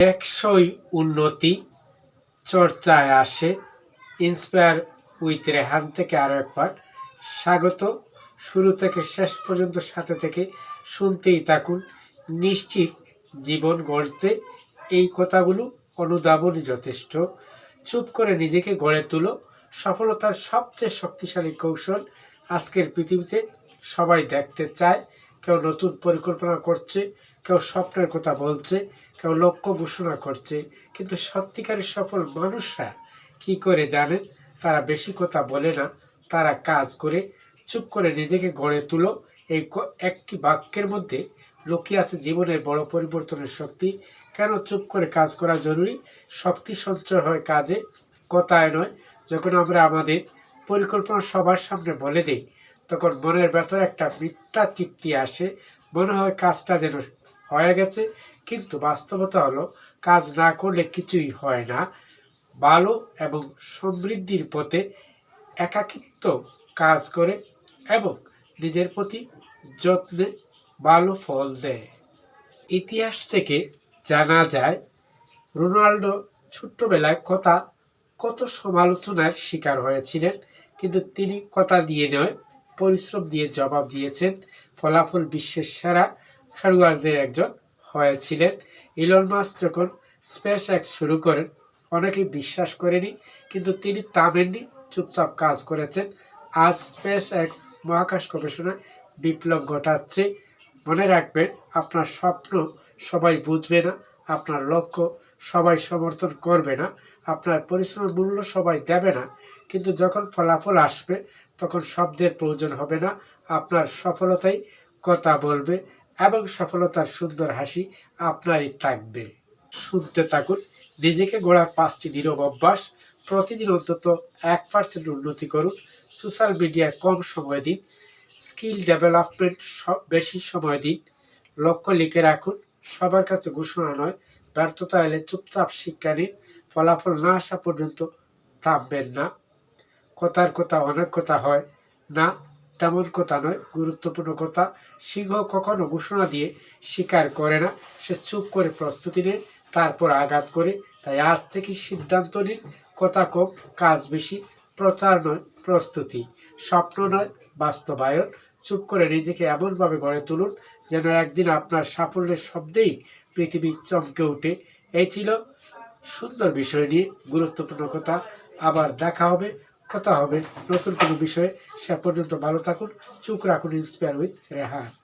টেকসই উন্নতি চর্চায় আসে ইন্সপায়ার উইথ রেহান থেকে আরও একবার স্বাগত। শুরু থেকে শেষ পর্যন্ত সাথে থেকে শুনতেই থাকুন। নিশ্চিত জীবন গড়তে এই কথাগুলো অনুধাবনই যথেষ্ট। চুপ করে নিজেকে গড়ে তুলো। সফলতার সবচেয়ে শক্তিশালী কৌশল আজকের পৃথিবীতে সবাই দেখতে চায়। কেউ নতুন পরিকল্পনা করছে কেউ স্বপ্নের কথা বলছে, কেউ লক্ষ্য ঘোষণা করছে, কিন্তু সত্যিকারের সফল মানুষরা কি করে জানেন? তারা বেশি কথা বলে না, তারা কাজ করে, চুপ করে নিজেকে গড়ে তুলো। এই একটি বাক্যের মধ্যে লুকিয়ে আছে জীবনের বড় পরিবর্তনের শক্তি। কেন চুপ করে কাজ করা জরুরি? শক্তি সঞ্চয় হয় কাজে, কথায় নয়। যখন আমরা আমাদের পরিকল্পনা সবার সামনে বলে দিই, তখন মনের ভেতর একটা মিথ্যা তৃপ্তি আসে। মনে হয় কাজটা যেন হয়ে গেছে। কিন্তু বাস্তবতা হলো, কাজ না করলে কিছুই হয় না। ভালো এবং সমৃদ্ধির পথে একাকিত্ব কাজ করে এবং নিজের প্রতি যত্নে ভালো ফল দেয়। ইতিহাস থেকে জানা যায়, রোনাল্ডো ছোট্টবেলায় কথা, কত সমালোচনার শিকার হয়েছিলেন, কিন্তু তিনি কথা দিয়ে নয়, পরিশ্রম দিয়ে জবাব দিয়েছেন। ফলাফল বিশ্বের সেরা খেলোয়াড়দের একজন হয়েছিলেন। ইলন মাস যখন স্পেস এক্স শুরু করেন অনেকেই বিশ্বাস করেনি, কিন্তু তিনি তামেননি চুপচাপ কাজ করেছেন। আজ স্পেস এক্স মহাকাশ গবেষণায় বিপ্লব ঘটাচ্ছে। মনে রাখবেন, আপনার স্বপ্ন সবাই বুঝবে না, আপনার লক্ষ্য সবাই সমর্থন করবে না, আপনার পরিশ্রমের মূল্য সবাই দেবে না, কিন্তু যখন ফলাফল আসবে, তখন শব্দের প্রয়োজন হবে না, আপনার সফলতাই কথা বলবে। এবং সফলতার সুন্দর হাসি আপনারই থাকবে। শুনতে থাকুন। নিজেকে গড়ার পাঁচটি নীরব অভ্যাস। প্রতিদিন অন্তত এক পার্সেন্ট উন্নতি করুন। সোশ্যাল মিডিয়ায় কম সময় দিন। স্কিল ডেভেলপমেন্ট বেশি সময় দিন। লক্ষ্য লিখে রাখুন। সবার কাছে ঘোষণা নয়। ব্যর্থতা এলে চুপচাপ শিক্ষা নিন। ফলাফল না আসা পর্যন্ত থামবেন না। কথার কথা অনেক কথা হয় না। তেমন কথা নয়, গুরুত্বপূর্ণ কথা। সিংহ কখনো ঘোষণা দিয়ে স্বীকার করে না। সে চুপ করে প্রস্তুতি নেয়, তারপর আঘাত করে। তাই আজ থেকে সিদ্ধান্ত নিন, কথা কম, কাজ বেশি, প্রচার নয়, প্রস্তুতি। স্বপ্ন নয়, বাস্তবায়ন। চুপ করে নিজেকে এমনভাবে গড়ে তুলুন যেন একদিন আপনার সাফল্যের শব্দেই পৃথিবী চমকে ওঠে। এই ছিল সুন্দর বিষয় নিয়ে গুরুত্বপূর্ণ কথা। আবার দেখা হবে কথা হবে। নতুন কোনো বিষয়ে সে পর্যন্ত ভালো থাকুন। চুপ রাখুন ইন্সপায়ার উইথ রেহান।